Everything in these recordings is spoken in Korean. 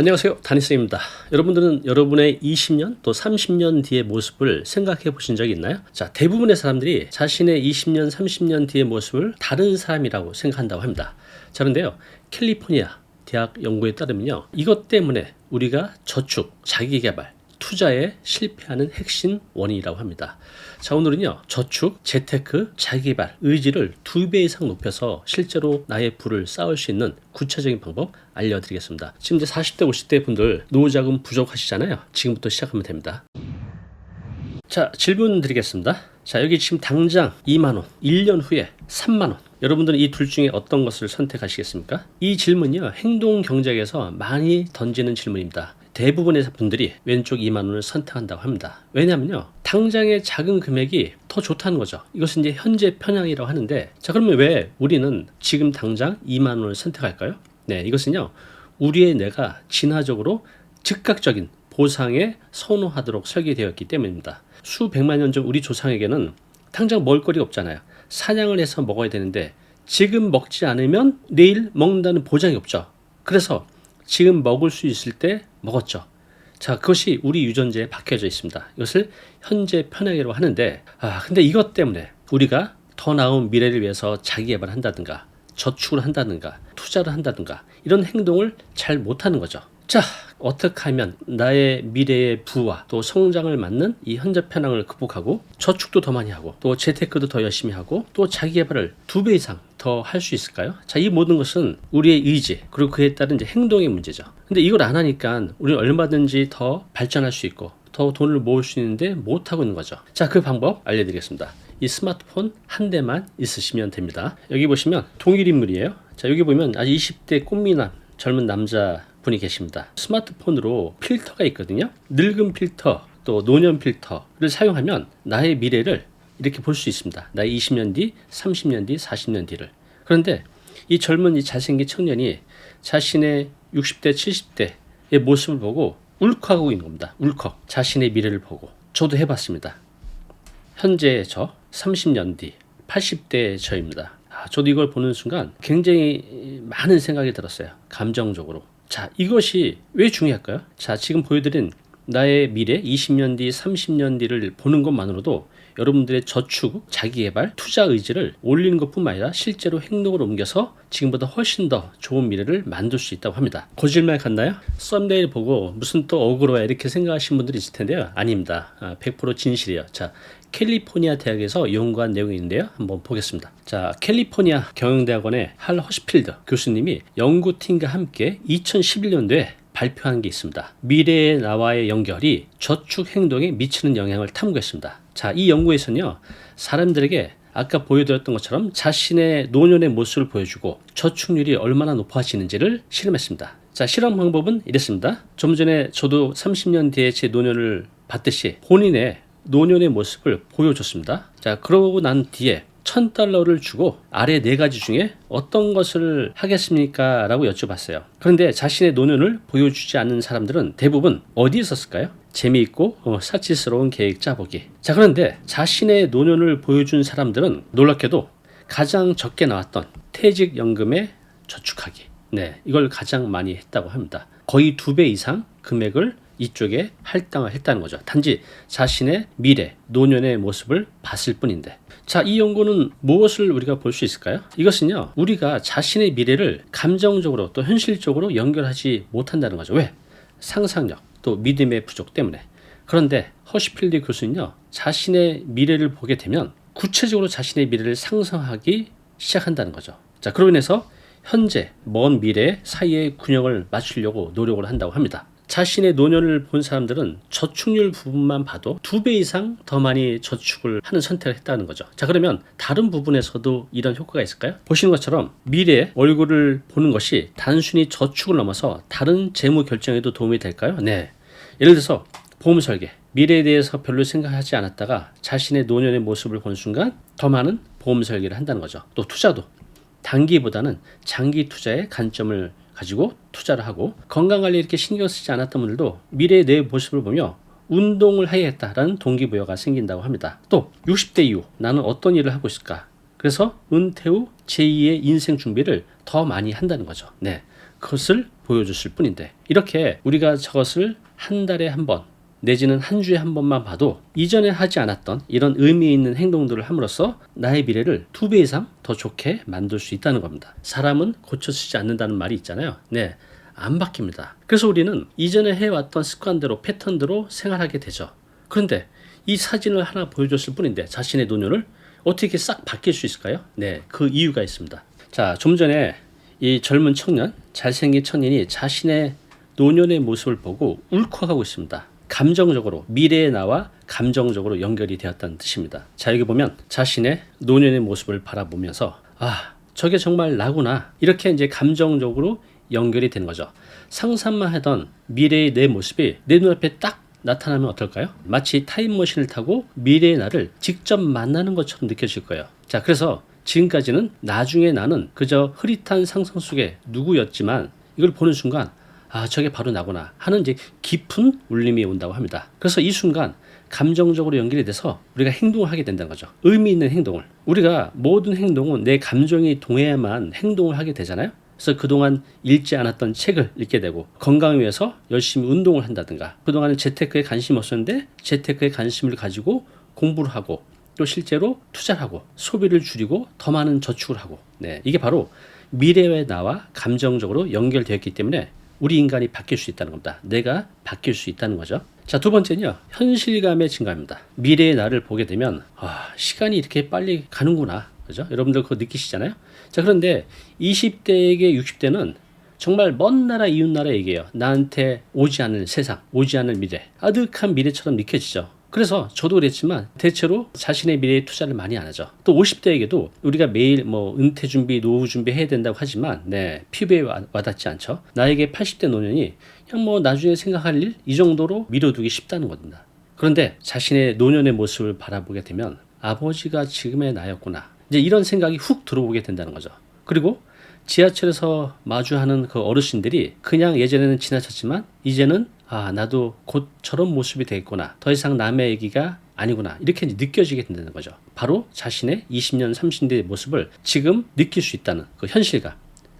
안녕하세요. 다니스입니다. 여러분들은 여러분의 20년 또 30년 뒤의 모습을 생각해 보신 적이 있나요? 자, 대부분의 사람들이 자신의 20년, 30년 뒤의 모습을 다른 사람이라고 생각한다고 합니다. 자, 그런데요. 캘리포니아 대학 연구에 따르면요. 이것 때문에 우리가 저축, 자기개발, 투자에 실패하는 핵심 원인이라고 합니다. 자, 오늘은요, 저축, 재테크, 자기개발, 의지를 두 배 이상 높여서 실제로 나의 부를 쌓을 수 있는 구체적인 방법 알려드리겠습니다. 지금 이제 40대, 50대 분들 노후자금 부족하시잖아요. 지금부터 시작하면 됩니다. 자, 질문 드리겠습니다. 자, 여기 지금 당장 2만원, 1년 후에 3만원. 여러분들은 이 둘 중에 어떤 것을 선택하시겠습니까? 이 질문이요, 행동 경제에서 많이 던지는 질문입니다. 대부분의 분들이 왼쪽 2만 원을 선택한다고 합니다. 왜냐하면요. 당장의 작은 금액이 더 좋다는 거죠. 이것은 이제 현재 편향이라고 하는데 자 그러면 왜 우리는 지금 당장 2만 원을 선택할까요? 네, 이것은요. 우리의 뇌가 진화적으로 즉각적인 보상에 선호하도록 설계되었기 때문입니다. 수백만 년 전 우리 조상에게는 당장 먹을거리 없잖아요. 사냥을 해서 먹어야 되는데 지금 먹지 않으면 내일 먹는다는 보장이 없죠. 그래서 지금 먹을 수 있을 때 먹었죠. 자, 그것이 우리 유전자에 박혀져 있습니다. 이것을 현재 편향이라고 하는데, 아, 근데 이것 때문에 우리가 더 나은 미래를 위해서 자기 개발을 한다든가, 저축을 한다든가, 투자를 한다든가, 이런 행동을 잘 못하는 거죠. 자, 어떻게 하면 나의 미래의 부와 또 성장을 맞는 이 현재 편향을 극복하고 저축도 더 많이 하고 또 재테크도 더 열심히 하고 또 자기 개발을 두 배 이상 더 할 수 있을까요? 자, 이 모든 것은 우리의 의지 그리고 그에 따른 이제 행동의 문제죠. 근데 이걸 안 하니까 우리는 얼마든지 더 발전할 수 있고 더 돈을 모을 수 있는데 못 하고 있는 거죠. 자, 그 방법 알려드리겠습니다. 이 스마트폰 한 대만 있으시면 됩니다. 여기 보시면 동일 인물이에요. 자, 여기 보면 아직 20대 꽃미남 젊은 남자 분이 계십니다. 스마트폰으로 필터가 있거든요. 늙은 필터, 또 노년 필터를 사용하면 나의 미래를 이렇게 볼 수 있습니다. 나의 20년 뒤, 30년 뒤, 40년 뒤를. 그런데 이 젊은 이 잘생긴 청년이 자신의 60대, 70대의 모습을 보고 울컥하고 있는 겁니다. 울컥. 자신의 미래를 보고. 저도 해봤습니다. 현재 저, 30년 뒤, 80대 저입니다. 아, 저도 이걸 보는 순간 굉장히 많은 생각이 들었어요. 감정적으로. 자, 이것이 왜 중요할까요? 자, 지금 보여드린 나의 미래 20년 뒤, 30년 뒤를 보는 것만으로도 여러분들의 저축, 자기개발, 투자 의지를 올리는 것뿐만 아니라 실제로 행동을 옮겨서 지금보다 훨씬 더 좋은 미래를 만들 수 있다고 합니다. 거짓말 같나요? 썸네일 보고 무슨 또 억울해 이렇게 생각하시는 분들이 있을 텐데요. 아닙니다. 100% 아, 진실이에요. 자, 캘리포니아 대학에서 연구한 내용인데요. 한번 보겠습니다. 자, 캘리포니아 경영대학원의 할 허시필드 교수님이 연구팀과 함께 2011년도에 발표한 게 있습니다. 미래의 나와의 연결이 저축 행동에 미치는 영향을 탐구했습니다. 자, 이 연구에서는요, 사람들에게 아까 보여드렸던 것처럼 자신의 노년의 모습을 보여주고 저축률이 얼마나 높아지는지를 실험했습니다. 자, 실험 방법은 이랬습니다. 좀 전에 저도 30년 뒤에 제 노년을 봤듯이 본인의 노년의 모습을 보여줬습니다. 자, 그러고 난 뒤에 1000달러를 주고 아래 네 가지 중에 어떤 것을 하겠습니까? 라고 여쭤봤어요. 그런데 자신의 노년을 보여주지 않는 사람들은 대부분 어디에 썼을까요? 재미있고 어, 사치스러운 계획 짜보기. 자, 그런데 자신의 노년을 보여준 사람들은 놀랍게도 가장 적게 나왔던 퇴직연금에 저축하기. 네, 이걸 가장 많이 했다고 합니다. 거의 두 배 이상 금액을 이쪽에 할당을 했다는 거죠. 단지 자신의 미래, 노년의 모습을 봤을 뿐인데. 자, 이 연구는 무엇을 우리가 볼 수 있을까요? 이것은요, 우리가 자신의 미래를 감정적으로 또 현실적으로 연결하지 못한다는 거죠. 왜? 상상력, 또 믿음의 부족 때문에. 그런데 허시필드 교수는요, 자신의 미래를 보게 되면 구체적으로 자신의 미래를 상상하기 시작한다는 거죠. 자, 그로 인해서 현재, 먼 미래 사이의 균형을 맞추려고 노력을 한다고 합니다. 자신의 노년을 본 사람들은 저축률 부분만 봐도 두 배 이상 더 많이 저축을 하는 선택을 했다는 거죠. 자, 그러면 다른 부분에서도 이런 효과가 있을까요? 보시는 것처럼 미래 얼굴을 보는 것이 단순히 저축을 넘어서 다른 재무 결정에도 도움이 될까요? 네. 예를 들어서 보험 설계. 미래에 대해서 별로 생각하지 않았다가 자신의 노년의 모습을 본 순간 더 많은 보험 설계를 한다는 거죠. 또 투자도 단기보다는 장기 투자의 관점을 가지고 투자를 하고 건강 관리 이렇게 신경 쓰지 않았던 분들도 미래의 내 모습을 보며 운동을 해야겠다라는 동기부여가 생긴다고 합니다. 또 60대 이후 나는 어떤 일을 하고 있을까? 그래서 은퇴 후 제2의 인생 준비를 더 많이 한다는 거죠. 네. 그것을 보여줬을 뿐인데 이렇게 우리가 저것을 한 달에 한 번 내지는 한 주에 한 번만 봐도 이전에 하지 않았던 이런 의미 있는 행동들을 함으로써 나의 미래를 두 배 이상 더 좋게 만들 수 있다는 겁니다. 사람은 고쳐지지 않는다는 말이 있잖아요. 네. 안 바뀝니다. 그래서 우리는 이전에 해왔던 습관대로 패턴대로 생활하게 되죠. 그런데 이 사진을 하나 보여줬을 뿐인데 자신의 노년을 어떻게 싹 바뀔 수 있을까요? 네, 그 이유가 있습니다. 자, 좀 전에 이 젊은 청년, 잘생긴 청년이 자신의 노년의 모습을 보고 울컥하고 있습니다. 감정적으로 미래의 나와 감정적으로 연결이 되었다는 뜻입니다. 자, 여기 보면 자신의 노년의 모습을 바라보면서 아, 저게 정말 나구나. 이렇게 이제 감정적으로 연결이 되는 거죠. 상상만 하던 미래의 내 모습이 내 눈앞에 딱 나타나면 어떨까요? 마치 타임머신을 타고 미래의 나를 직접 만나는 것처럼 느껴질 거예요. 자, 그래서 지금까지는 나중에 나는 그저 흐릿한 상상 속의 누구였지만 이걸 보는 순간 아, 저게 바로 나구나 하는 이제 깊은 울림이 온다고 합니다. 그래서 이 순간 감정적으로 연결이 돼서 우리가 행동을 하게 된다는 거죠. 의미 있는 행동을. 우리가 모든 행동은 내 감정이 동해야만 행동을 하게 되잖아요. 그래서 그동안 읽지 않았던 책을 읽게 되고 건강을 위해서 열심히 운동을 한다든가 그동안은 재테크에 관심이 없었는데 재테크에 관심을 가지고 공부를 하고 또 실제로 투자를 하고 소비를 줄이고 더 많은 저축을 하고 네, 이게 바로 미래의 나와 감정적으로 연결되었기 때문에 우리 인간이 바뀔 수 있다는 겁니다. 내가 바뀔 수 있다는 거죠. 자, 두 번째는요. 현실감의 증가입니다. 미래의 나를 보게 되면 아, 시간이 이렇게 빨리 가는구나. 그죠? 여러분들 그거 느끼시잖아요. 자, 그런데 20대에게 60대는 정말 먼 나라 이웃 나라 얘기예요. 나한테 오지 않을 세상, 오지 않을 미래. 아득한 미래처럼 느껴지죠. 그래서 저도 그랬지만 대체로 자신의 미래에 투자를 많이 안 하죠. 또 50대에게도 우리가 매일 뭐 은퇴 준비, 노후 준비 해야 된다고 하지만 네, 피부에 와, 와닿지 않죠. 나에게 80대 노년이 그냥 뭐 나중에 생각할 일 이 정도로 미뤄두기 쉽다는 겁니다. 그런데 자신의 노년의 모습을 바라보게 되면 아버지가 지금의 나였구나. 이제 이런 생각이 훅 들어오게 된다는 거죠. 그리고 지하철에서 마주하는 그 어르신들이 그냥 예전에는 지나쳤지만 이제는 아 나도 곧 저런 모습이 되겠구나. 더 이상 남의 얘기가 아니구나. 이렇게 느껴지게 된다는 거죠. 바로 자신의 20년, 30대의 모습을 지금 느낄 수 있다는 그 현실감.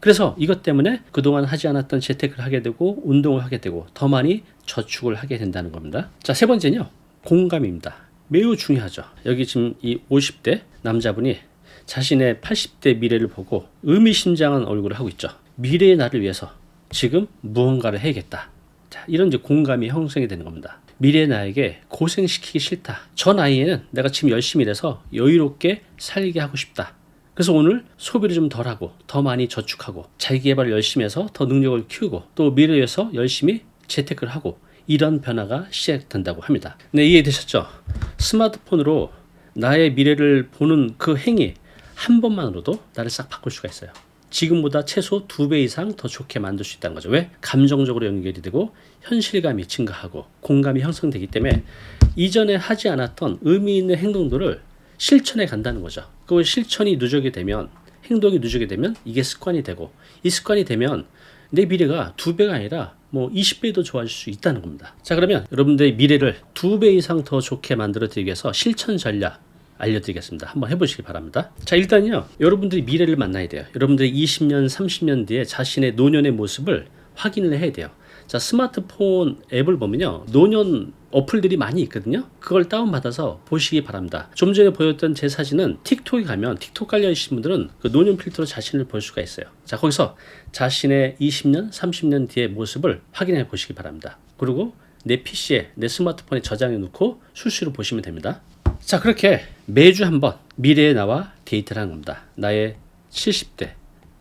그래서 이것 때문에 그동안 하지 않았던 재테크를 하게 되고 운동을 하게 되고 더 많이 저축을 하게 된다는 겁니다. 자, 세 번째는요. 공감입니다. 매우 중요하죠. 여기 지금 이 50대 남자분이 자신의 80대 미래를 보고 의미심장한 얼굴을 하고 있죠. 미래의 나를 위해서 지금 무언가를 해야겠다. 자, 이런 이제 공감이 형성이 되는 겁니다. 미래 나에게 고생시키기 싫다. 저 나이에는 내가 지금 열심히 일해서 여유롭게 살게 하고 싶다. 그래서 오늘 소비를 좀 덜하고 더 많이 저축하고 자기 개발을 열심히 해서 더 능력을 키우고 또 미래를 위해서 열심히 재테크를 하고 이런 변화가 시작된다고 합니다. 네, 이해되셨죠? 스마트폰으로 나의 미래를 보는 그 행위 한 번만으로도 나를 싹 바꿀 수가 있어요. 지금보다 최소 두 배 이상 더 좋게 만들 수 있다는 거죠. 왜? 감정적으로 연결이 되고 현실감이 증가하고 공감이 형성되기 때문에 이전에 하지 않았던 의미 있는 행동들을 실천해 간다는 거죠. 그 실천이 누적이 되면 행동이 누적이 되면 이게 습관이 되고 이 습관이 되면 내 미래가 두 배가 아니라 뭐 20배도 좋아질 수 있다는 겁니다. 자, 그러면 여러분들의 미래를 두 배 이상 더 좋게 만들어 드리기 위해서 실천 전략 알려드리겠습니다. 한번 해보시기 바랍니다. 자, 일단요. 여러분들이 미래를 만나야 돼요. 여러분들이 20년, 30년 뒤에 자신의 노년의 모습을 확인을 해야 돼요. 자, 스마트폰 앱을 보면요. 노년 어플들이 많이 있거든요. 그걸 다운받아서 보시기 바랍니다. 좀 전에 보였던 제 사진은 틱톡에 가면 틱톡 깔려있신 분들은 그 노년 필터로 자신을 볼 수가 있어요. 자, 거기서 자신의 20년, 30년 뒤의 모습을 확인해 보시기 바랍니다. 그리고 내 PC에, 내 스마트폰에 저장해 놓고 수시로 보시면 됩니다. 자, 그렇게 매주 한 번 미래의 나와 데이트를 하는 겁니다. 나의 70대,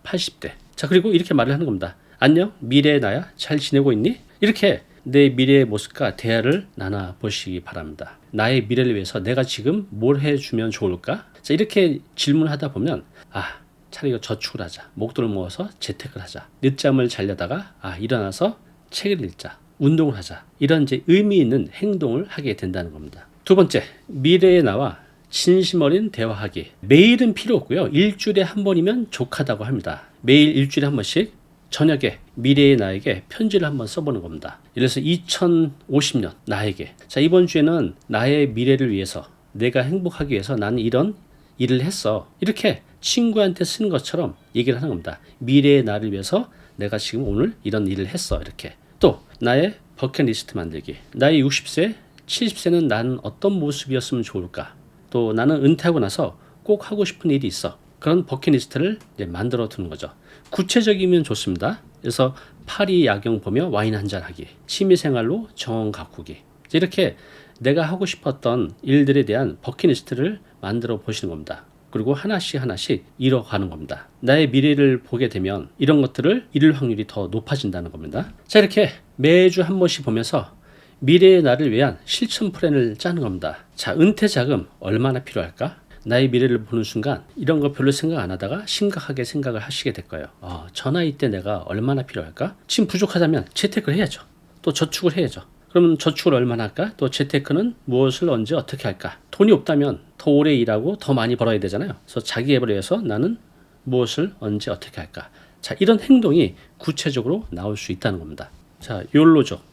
80대. 자, 그리고 이렇게 말을 하는 겁니다. 안녕, 미래의 나야. 잘 지내고 있니? 이렇게 내 미래의 모습과 대화를 나눠 보시기 바랍니다. 나의 미래를 위해서 내가 지금 뭘 해주면 좋을까? 자, 이렇게 질문하다 보면, 아, 차라리 저축을 하자. 목돈을 모아서 재테크를 하자. 늦잠을 자려다가, 아, 일어나서 책을 읽자. 운동을 하자. 이런 이제 의미 있는 행동을 하게 된다는 겁니다. 두 번째, 미래의 나와 진심 어린 대화하기. 매일은 필요 없고요. 일주일에 한 번이면 족하다고 합니다. 매일 일주일에 한 번씩 저녁에 미래의 나에게 편지를 한번 써보는 겁니다. 들어서 2050년 나에게 자 이번 주에는 나의 미래를 위해서 내가 행복하기 위해서 나는 이런 일을 했어. 이렇게 친구한테 쓰는 것처럼 얘기를 하는 겁니다. 미래의 나를 위해서 내가 지금 오늘 이런 일을 했어. 이렇게. 또 나의 버킷리스트 만들기. 나의 60세, 70세는 난 어떤 모습이었으면 좋을까? 또 나는 은퇴하고 나서 꼭 하고 싶은 일이 있어. 그런 버킷리스트를 만들어 두는 거죠. 구체적이면 좋습니다. 그래서 파리 야경 보며 와인 한 잔 하기, 취미생활로 정원 가꾸기. 이렇게 내가 하고 싶었던 일들에 대한 버킷리스트를 만들어 보시는 겁니다. 그리고 하나씩 하나씩 이뤄가는 겁니다. 나의 미래를 보게 되면 이런 것들을 이룰 확률이 더 높아진다는 겁니다. 자, 이렇게 매주 한 번씩 보면서 미래의 나를 위한 실천 플랜을 짜는 겁니다. 자, 은퇴 자금 얼마나 필요할까? 나의 미래를 보는 순간 이런 거 별로 생각 안 하다가 심각하게 생각을 하시게 될 거예요. 어, 저 나이 때 내가 얼마나 필요할까? 지금 부족하다면 재테크를 해야죠. 또 저축을 해야죠. 그러면 저축을 얼마나 할까? 또 재테크는 무엇을 언제 어떻게 할까? 돈이 없다면 더 오래 일하고 더 많이 벌어야 되잖아요. 그래서 자기 앱을 위해서 나는 무엇을 언제 어떻게 할까? 자, 이런 행동이 구체적으로 나올 수 있다는 겁니다. 자, 욜로죠.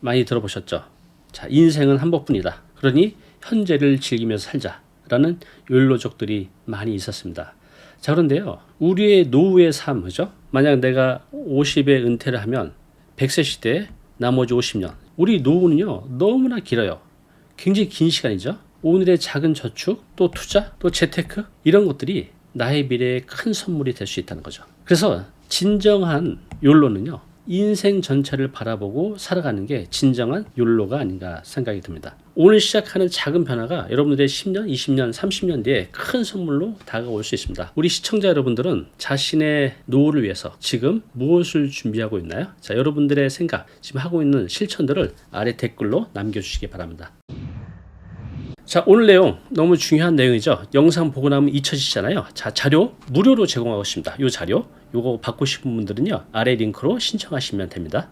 많이 들어보셨죠? 자, 인생은 한 번뿐이다. 그러니 현재를 즐기면서 살자라는 욜로족들이 많이 있었습니다. 자, 그런데요. 우리의 노후의 삶, 그죠? 만약 내가 50에 은퇴를 하면 100세 시대에 나머지 50년. 우리 노후는요, 너무나 길어요. 굉장히 긴 시간이죠. 오늘의 작은 저축, 또 투자, 또 재테크 이런 것들이 나의 미래에 큰 선물이 될 수 있다는 거죠. 그래서 진정한 욜로는요. 인생 전체를 바라보고 살아가는 게 진정한 욜로가 아닌가 생각이 듭니다. 오늘 시작하는 작은 변화가 여러분들의 10년, 20년, 30년 뒤에 큰 선물로 다가올 수 있습니다. 우리 시청자 여러분들은 자신의 노후를 위해서 지금 무엇을 준비하고 있나요? 자, 여러분들의 생각, 지금 하고 있는 실천들을 아래 댓글로 남겨주시기 바랍니다. 자, 오늘 내용 너무 중요한 내용이죠. 영상 보고 나면 잊혀지잖아요. 자, 자료 무료로 제공하고 있습니다. 이 자료 요거 받고 싶은 분들은요. 아래 링크로 신청하시면 됩니다.